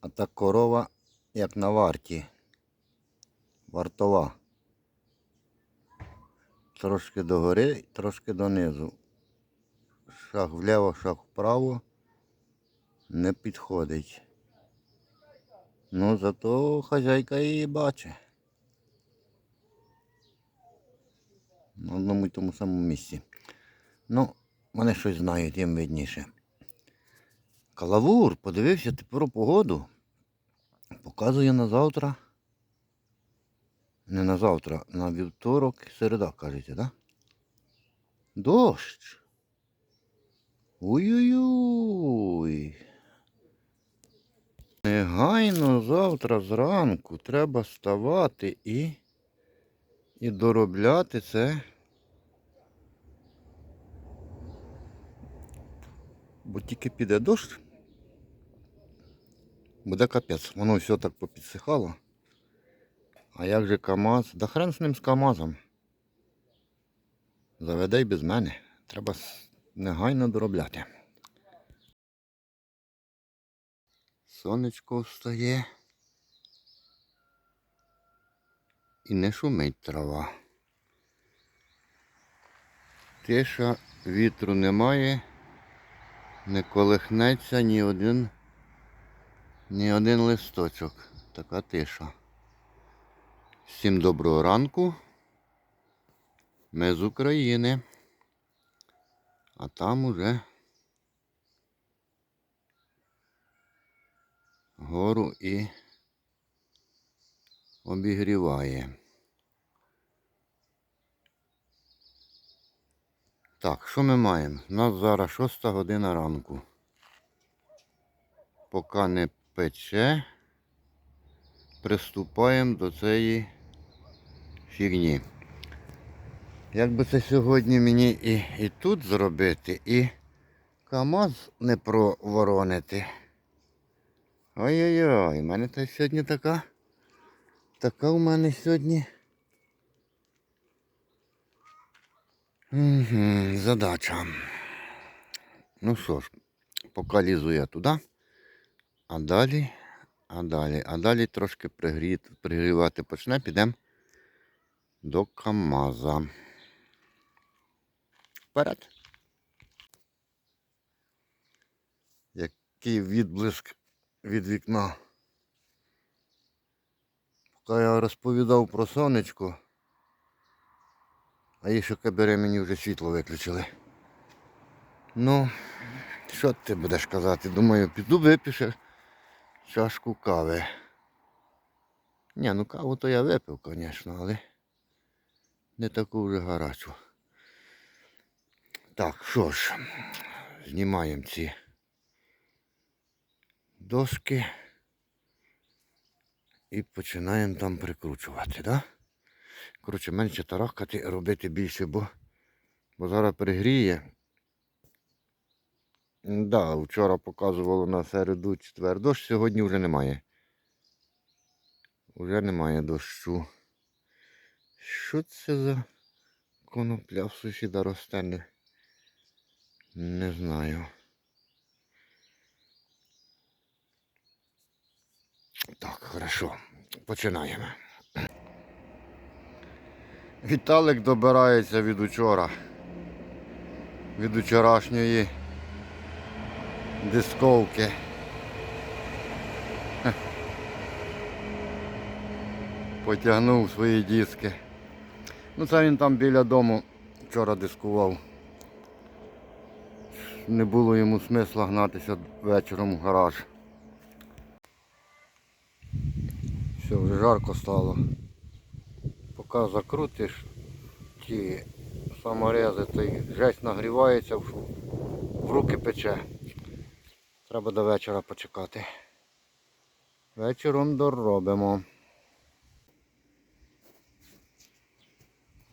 А та корова як на варті. Вартова. Трошки догори, трошки донизу. Шаг вліво, шаг вправо. Не підходить. Ну, зато хазяйка її бачить. На одному й тому самому місці. Ну, вони щось знають, їм видніше. Калавур, подивився тепер погоду. Показує на завтра. Не на завтра, на вівторок, середа, кажете, да? Дощ. Ой-ой-ой. Негайно завтра зранку треба вставати і, і доробляти це. Бо тільки піде дощ, буде капець. Воно все так попідсихало. А як же КАМАЗ? Да хрен з ним з КАМАЗом. Заведе й без мене. Треба негайно доробляти. Сонечко встає. І не шумить трава. Тиша, вітру немає, не колихнеться ні один, ні один листочок. Така тиша. Всім доброго ранку. Ми з України. А там уже гору і обігріває. Так, що ми маємо? У нас зараз 6 година ранку. Поки не пече, приступаємо до цієї фігні. Як би це сьогодні мені і, і тут зробити, і КАМАЗ не проворонити. Ой-ой-ой, у мене та сьогодні така. Така у мене сьогодні. Задача. Ну що ж, поки лізу я туди, а далі, а далі, а далі трошки пригріти, пригрівати почне, підемо до КАМАЗа. Вперед. Який відблиск від вікна. Поки я розповідав про сонечко, а їй що кабере мені вже світло виключили. Ну, що ти будеш казати? Думаю, піду випише чашку кави. Ні, ну каву то я випив, звісно, але не таку вже гарячу. Так, що ж, знімаємо ці доски і починаємо там прикручувати, да? Коротше, менше тарахкати, робити більше, бо, бо зараз пригріє. Да, вчора показувало на середу четвер дощ, сьогодні вже немає. Вже немає дощу. Що це за конопля в сусіда росте? Не знаю. Так, хорошо. Починаємо. Віталик добирається від учора. Від учорашньої дисковки. Потягнув свої диски. Ну це він там біля дому вчора дискував. Не було йому смисла гнатися вечором в гараж. Все, вже жарко стало. Поки закрутиш ті саморези, то жесть нагрівається, в, руки пече. Треба до вечора почекати. Вечором доробимо.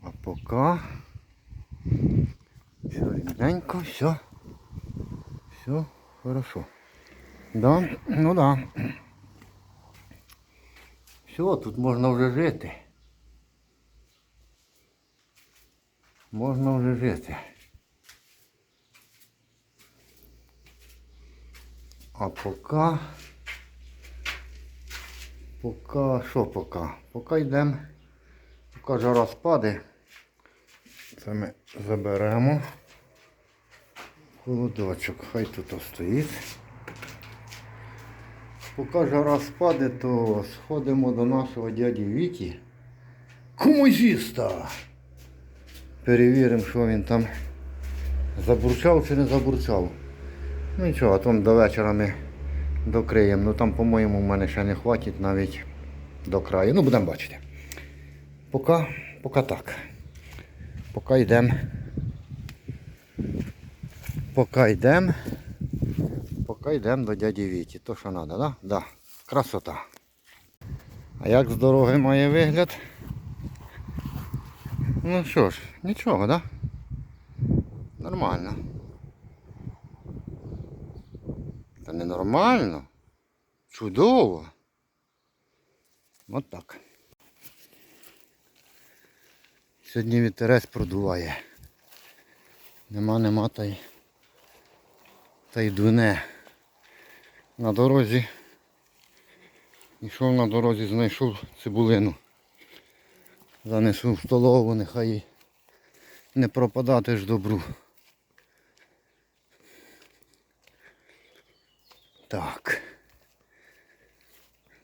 А поки все рівненько, все. Все хорошо. Да? Ну да. Все, тут можна вже жити. Можна вже жити. А поки Поки, що поки? Поки йдемо, поки жара спаде. Це ми заберемо. Холодочок, хай тут стоїть. Поки жара спаде, то сходимо до нашого дяді Віті. Комузіста! Перевіримо, що він там забурчав чи не забурчав. Ну нічого, а там до вечора ми докриємо. Ну там, по-моєму, в мене ще не хватить навіть до краю. Ну, будемо бачити. Поки, поки так. Поки йдемо. Поки йдемо. Поки йдемо до дяді Віті. То що треба, да? Да. Красота. А як з дороги має вигляд? Ну що ж, нічого, да? Нормально. Та не нормально. Чудово. От так. Сьогодні вітерець продуває. Нема, нема та й та й дуне. На дорозі. Йшов на дорозі, знайшов цибулину. Занесу в столову, нехай не пропадати ж добру. Так.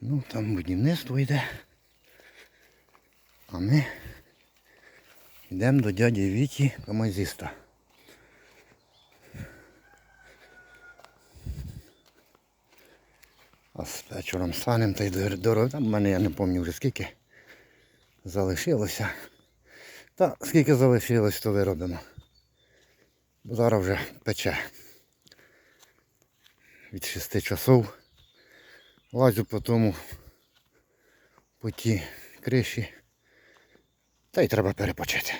Ну, там будівництво йде. А ми йдемо до дяді Віті Камазіста. А з вечором станемо та й до. Там в мене я не пам'ятаю вже скільки залишилося. Та скільки залишилось, то виробимо. Бо зараз вже пече. Від 6 часов. Лазю по тому по тій криші. Та й треба перепочити.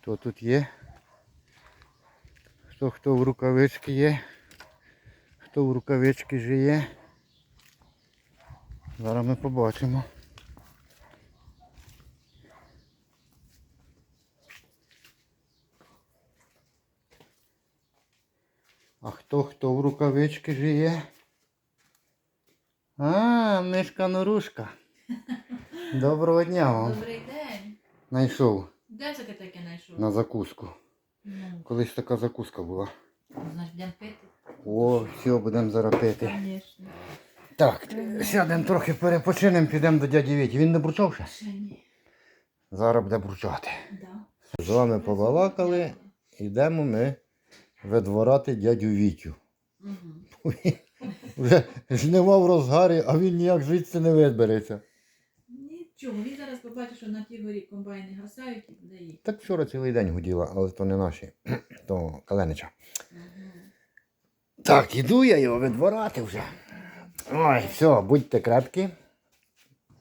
Хто тут є? Хто хто в рукавички є? Хто в рукавички жиє? Зараз ми побачимо. А хто хто в рукавички жиє? А, мишка Норушка. Доброго дня вам. Добрий день. Найшов Де це ти таке знайшов? на закуску. Ну, Колись така закуска була. значить, будемо пити. О, все, будемо зараз пити. Звісно. Так, сядемо трохи перепочинемо, підемо до дяді Віті. Він не бурчав ще? Ще ні. Зараз буде бурчати. Да. З вами побалакали, йдемо ми видворати дядю Вітю. Угу. Вже жнива в розгарі, а він ніяк звідси не вибереться. Нічого, він зараз побачить, що на ті горі комбайни гасають і буде їх. Так вчора цілий день гуділа, але то не наші, то Каленича. Так, іду я його видворати вже. Ой, все, будьте крепкі.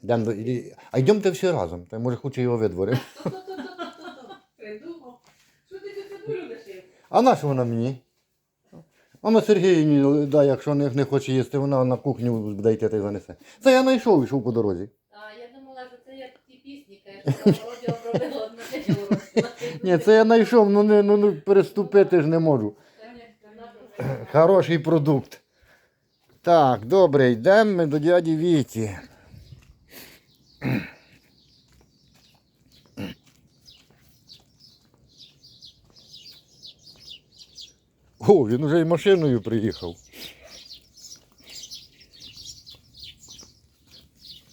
Йдем до... іди- А йдемте всі разом, та може хоче його видворити. Придумав. Що ти цю цибулю лишив? А на що вона мені? А на Сергіївні, да, якщо не, не хоче їсти, вона на кухню буде йти та й занесе. Це я знайшов, йшов по дорозі. А, я думала, що це як ті пісні, кажуть, що вроді обробила одна. Ні, це я знайшов, ну не ну, ну переступити ж не можу. Хороший продукт. Так, добре, йдемо ми до дяді Віті. О, він вже й машиною приїхав.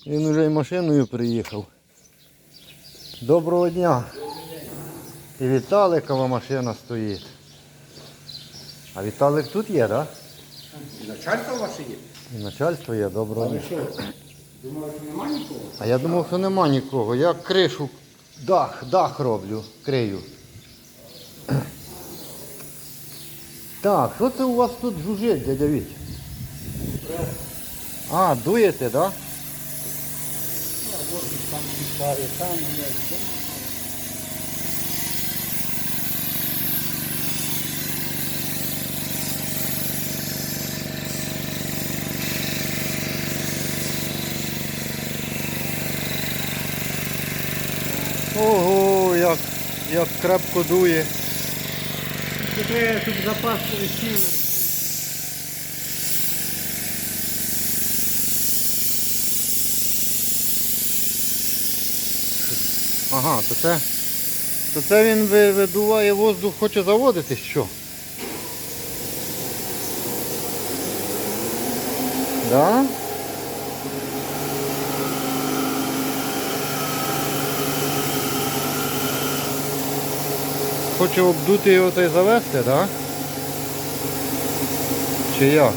Він вже й машиною приїхав. Доброго дня. І Віталикова машина стоїть. А Віталик тут є, так? Да? Начальство ваше є? І начальство є, доброго дня. Думали, що нема нікого? А я думав, що нема нікого. Я кришу, дах, дах роблю, крию. Так, що це у вас тут жужить, дядя Віть? А, дуєте, так? Да? Ого, як, як крепко дує. Це тут запас сілер. Ага, то це то це він видуває воздух, хоче заводити що? Да? Хоче обдути його та й завести, да? Чи як?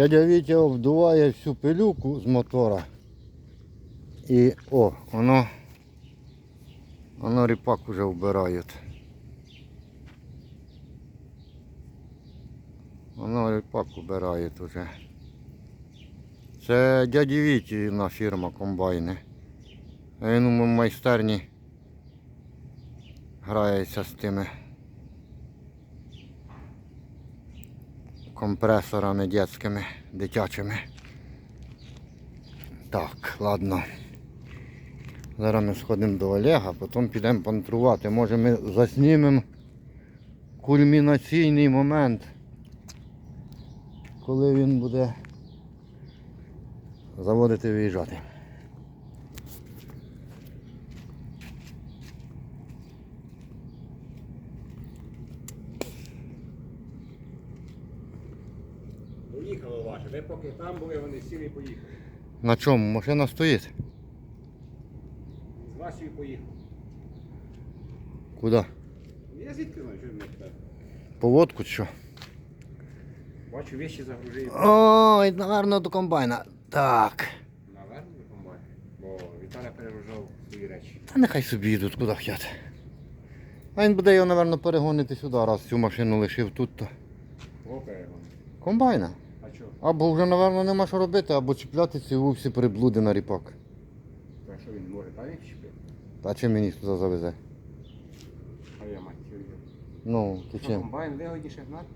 Дядя Вітя обдуває всю пилюку з мотора. І о, воно, воно ріпак уже вбирають. Воно ріпак вбирають уже. Це дяді Вітіна фірма комбайни. Він у майстерні грається з тими компресорами дітськими, дитячими. Так, ладно. Зараз ми сходимо до Олега, потім підемо пантрувати. Може ми заснімемо кульмінаційний момент, коли він буде заводити виїжджати. Ваше. Там були, вони сіли і поїхали. На чому? Машина стоїть? З вашої поїхали. Куди? Я звідки знаю, що мене питаєте? Поводку чи що? Бачу, вещі загружені. Ой, наверно, до комбайна. Так. Наверно, до комбайну. Бо Віталя перегружав свої речі. Та нехай собі йдуть, куди хотять. А він буде його, напевно, перегонити сюди, раз цю машину лишив тут. то Кого? Комбайна. Або вже, напевно, нема що робити, або чіпляти ці всі приблуди на ріпак. То що він може там їх чіпити? Та чим мені туди завезе? А я мать. Ну, ти чим? комбайн вигодніше гнати?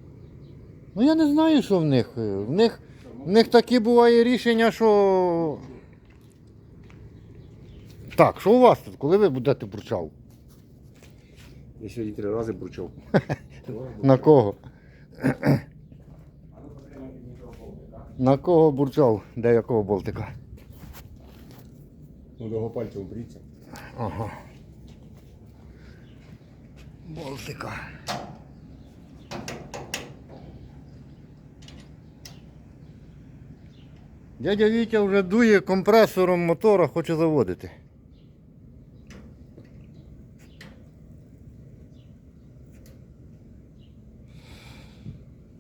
Ну я не знаю, що в них. В них, в них такі буває рішення, що. Так, що у вас тут? Коли ви будете бурчав? Я сьогодні три рази бурчав. На кого? На кого бурчав? Де якого болтика? Ну, довго пальця убріться. Ага. Болтика. Дядя Вітя вже дує компресором мотора, хоче заводити.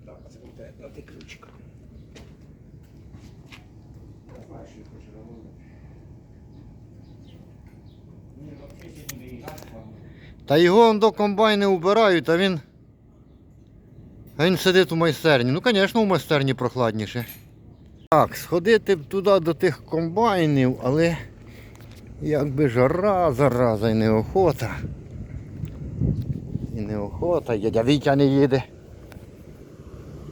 Так, це буде дати ключик. Я знаю, що я хочу робити. Ні, взагалі не доїжджати, ладно. Та його до комбайни убирають, а він. Він сидить у майстерні. Ну, звісно, у майстерні прохладніше. Так, сходити б туди до тих комбайнів, але якби жара, зараза і неохота. І неохота, дядя Вітя не їде.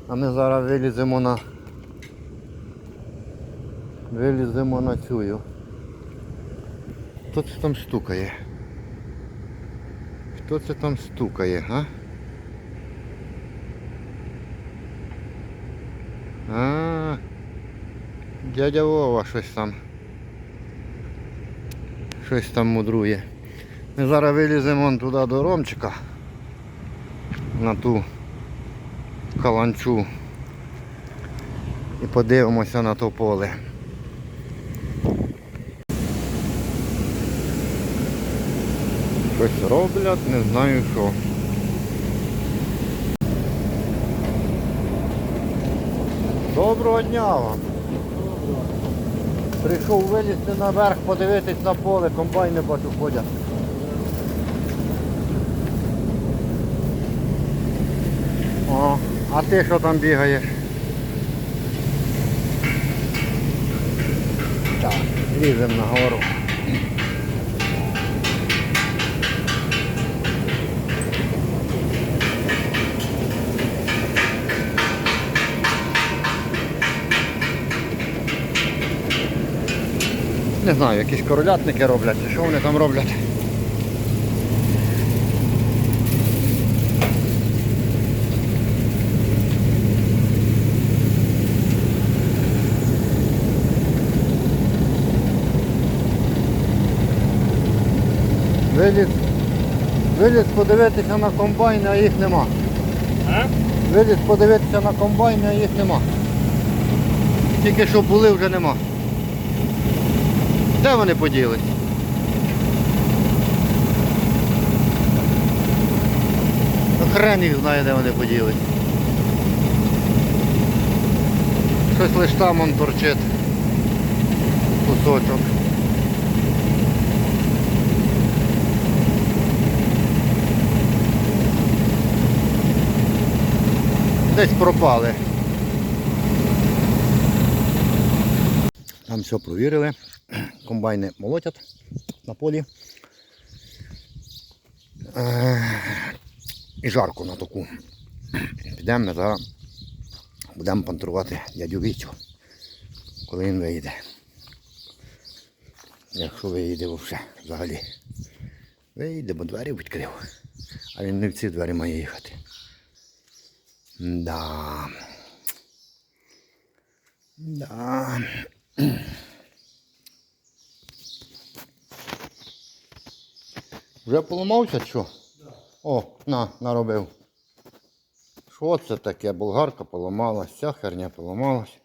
А ми зараз виліземо на. Виліземо на цю. Хто це там стукає? Хто це там стукає, га? А, дядя Вова щось там. Щось там мудрує. Ми зараз виліземо туди до Ромчика. На ту каланчу. І подивимося на то поле. Щось роблять, не знаю що. Доброго дня вам. Прийшов вилізти наверх, подивитись на поле, комбайни бачу ходять. О, а ти що там бігаєш? Так, Ліземо нагору. Не знаю, якісь королятники роблять, чи що вони там роблять. Виліз, виліз подивитися на комбайн, а їх нема. А? Виліз подивитися на комбайн, а їх нема. Тільки що були, вже нема. Де вони поділись? Ну, Хрен їх знає, де вони поділись. Щось лиш там он торчить. Кусочок. Десь пропали. Там все провірили. Комбайни молотять на полі. Е, І жарко на таку. Підемо зараз будемо пантрувати дядю Вітю, коли він вийде. Якщо вийде взагалі. Вийде, бо двері відкрив. А він не в ці двері має їхати. Да. Да. Вже поламався що? О, на, наробив. Що це таке? Болгарка поламалась, ця херня поламалась.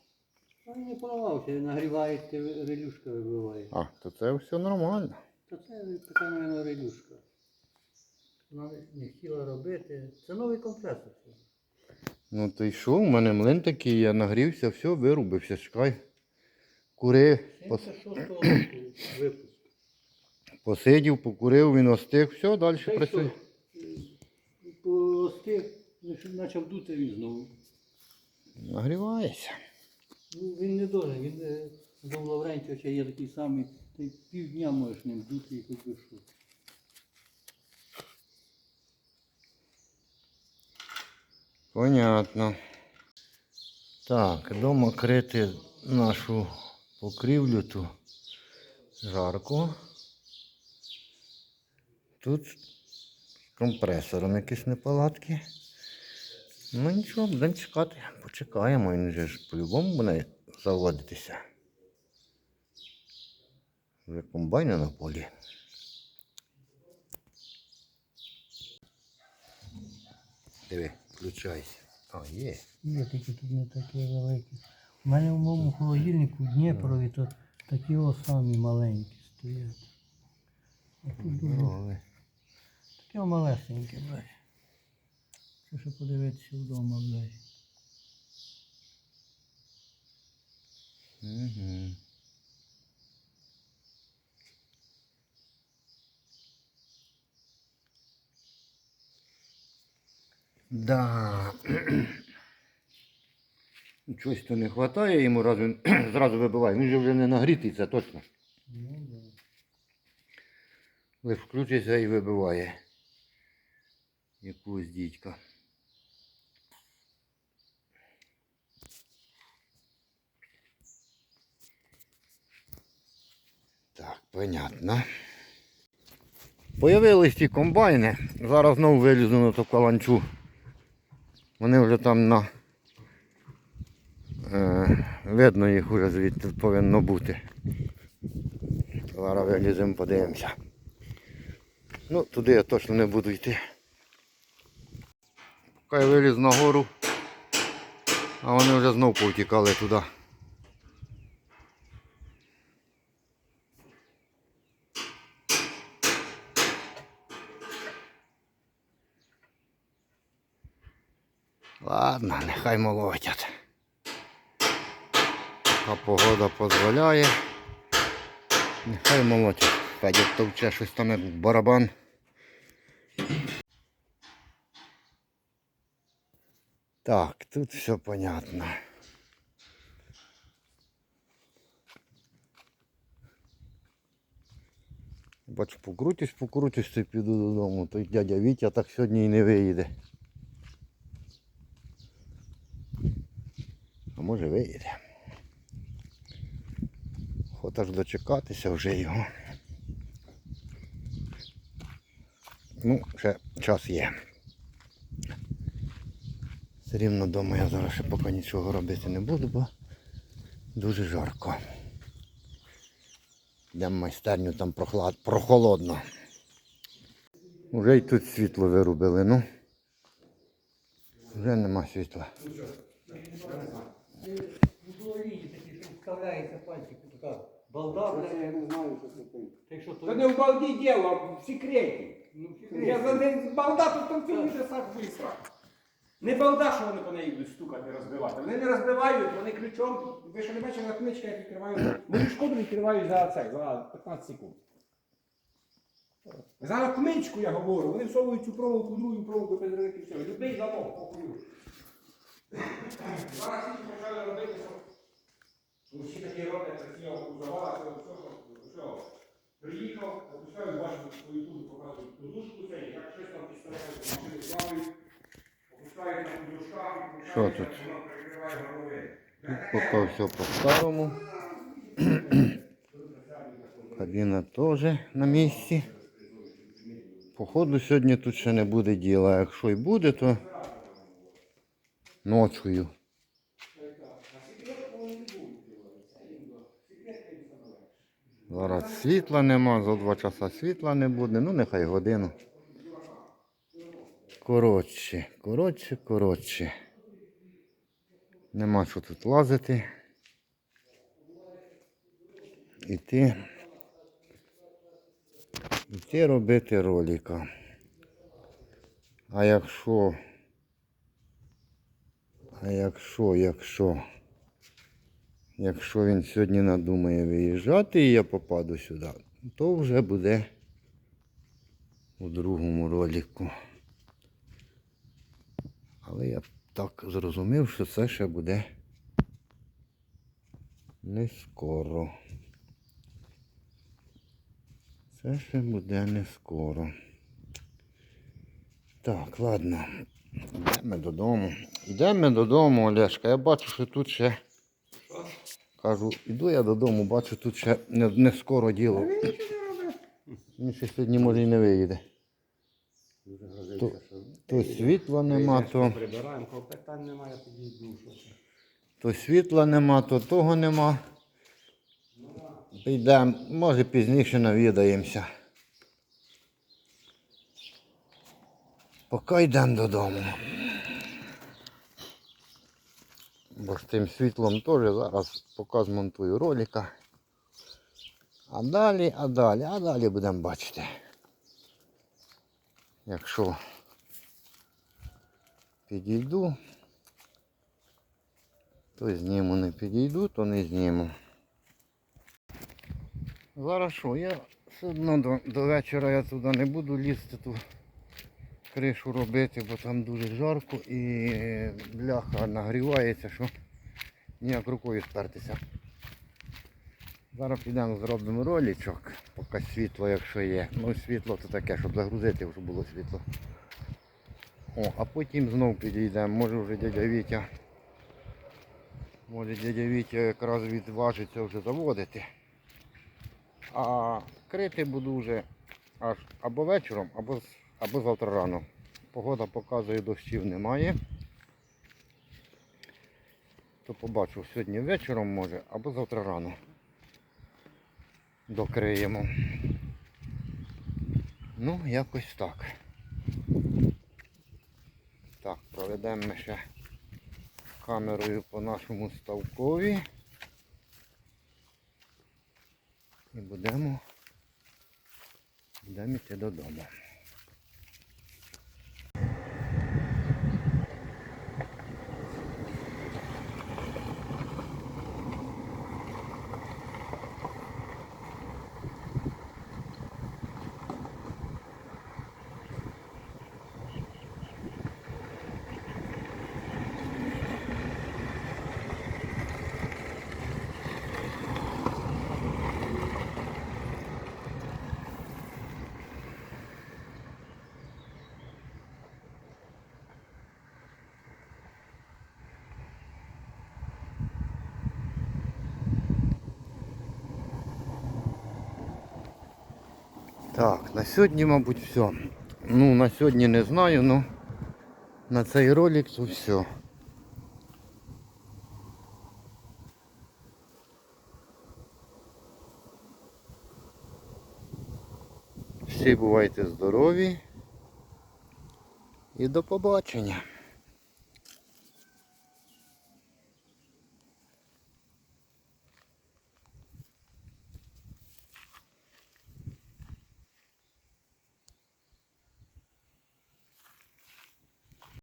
Він не поламався, нагрівається, релюшка вибиває. А, то це все нормально. То це така, мабуть, релюшка. Вона не- хотіла робити. Це новий компресор. Ну то й що, у мене млин такий, я нагрівся, все, вирубився, чекай. Курив, пос- 76-го року випуск. Посидів, покурив, він остиг, все, далі Та й працює. що, Постиг, почав дути він знову. Нагрівається. Ну, він не дуже, він е, до Лаврентьовича є такий самий, ти півдня можеш ним дути і хоч би що. Понятно. Так, дома крити нашу покрівлю ту жарку. Тут з компресором якісь неполадки. Ну нічого, будемо чекати. Почекаємо, він же ж по-любому буде заводитися. Вже комбайни на полі. Диви, включайся. А, є. Є такі тут не такі великі. У мене в моєму холодильнику Дніпрові то такі о самі маленькі стоять. А тут дуже Здоровий. Таке малесеньке, блядь. Це ще подивитися вдома, блядь. Угу. Да. Чогось то не вистачає йому, раз він зразу вибиває. Він же вже не нагрітий, це точно. Ну, да. Лиш включиться і вибиває. Якусь дідька. Так, понятно. Появились ті комбайни. Зараз знову вилізу на ту каланчу. Вони вже там на. Е, видно їх вже звідти повинно бути. Зараз виліземо, подивимося. Ну, туди я точно не буду йти. Я виліз нагору, а вони вже знов повтікали туди. Ладно, нехай молотять. А погода дозволяє. Нехай молотять. Федір товче щось там барабан. Так, тут все понятно. Бачу, покрутюсь, покрутюсь, то піду додому. Той дядя Вітя так сьогодні і не виїде. А може виїде. Хота ж дочекатися вже його. Ну, ще час є. Все рівно вдома я зараз ще поки нічого робити не буду, бо дуже жарко. Йдемо в майстерню, там прохлад... прохолодно. Уже й тут світло вирубили, ну. Вже нема світла. балда, Я не знаю, що це. Та що Та не в балді діло, а в секреті. Ну, Я за день балда, то там фільм вже сак висра. Не балда, що вони по неї будуть стукати, розбивати. Вони не розбивають, вони ключом. Ви ще не бачили, як книжка, як відкриваю. Мою шкоду відкриваю за це, за 15 секунд. За книжку я говорю, вони всовують цю проволоку, другу проволоку без великих всього. Любий замок, похую. Зараз всі почали робити, що Ну, всі такі роблять, красиво кузова, все, все. Приїхав, опускаю, бачу, по ютубу показують подушку, це, як щось там підставляють, машини плавають, на Що тут? голови. Поки все по-старому. Кабіна теж на місці. Походу сьогодні тут ще не буде діла. Якщо й буде, то ночою. Зараз світла нема, за два часа світла не буде, ну нехай годину. Коротше, коротше, коротше. Нема що тут лазити. Іти. Іти робити ролика. А якщо. А якщо, якщо. Якщо він сьогодні надумає виїжджати і я попаду сюди, то вже буде у другому ролику. Але я так зрозумів, що це ще буде не скоро. Це ще буде не скоро. Так, ладно. Йдемо додому. Йдемо додому, Олешка. Я бачу, що тут ще. Кажу, іду я додому, бачу, тут ще не, не скоро діло. Він ще сьогодні може і не виїде. То, то світла нема, то, Прибираємо, коли питань немає, що це. то світла нема, то того нема. Підемо, може пізніше навідаємося. Поки йдемо додому. Бо з тим світлом теж зараз поки змонтую ролика. А далі, а далі, а далі будемо бачити. Якщо підійду, то зніму, не підійду, то не зніму. Зараз що, я все одно до, до вечора я туди не буду лізти ту кришу робити, бо там дуже жарко і бляха нагрівається, що ніяк рукою спертися. Зараз підемо зробимо ролічок, поки світло, якщо є. Ну світло то таке, щоб загрузити, щоб було світло. О, а потім знов підійдемо. Може вже дядя Вітя. Може дядя Вітя якраз відважиться вже заводити. А крити буду вже аж або вечором, або, або завтра рано. Погода показує, дощів немає. То побачу сьогодні вечором може, або завтра рано. Докриємо. Ну, якось так. Так, проведемо ще камерою по нашому ставкові. І будемо, будемо йти додому. Так, на сьогодні, мабуть, все. Ну, на сьогодні не знаю, ну на цей ролик то все. Всі бувайте здорові і до побачення.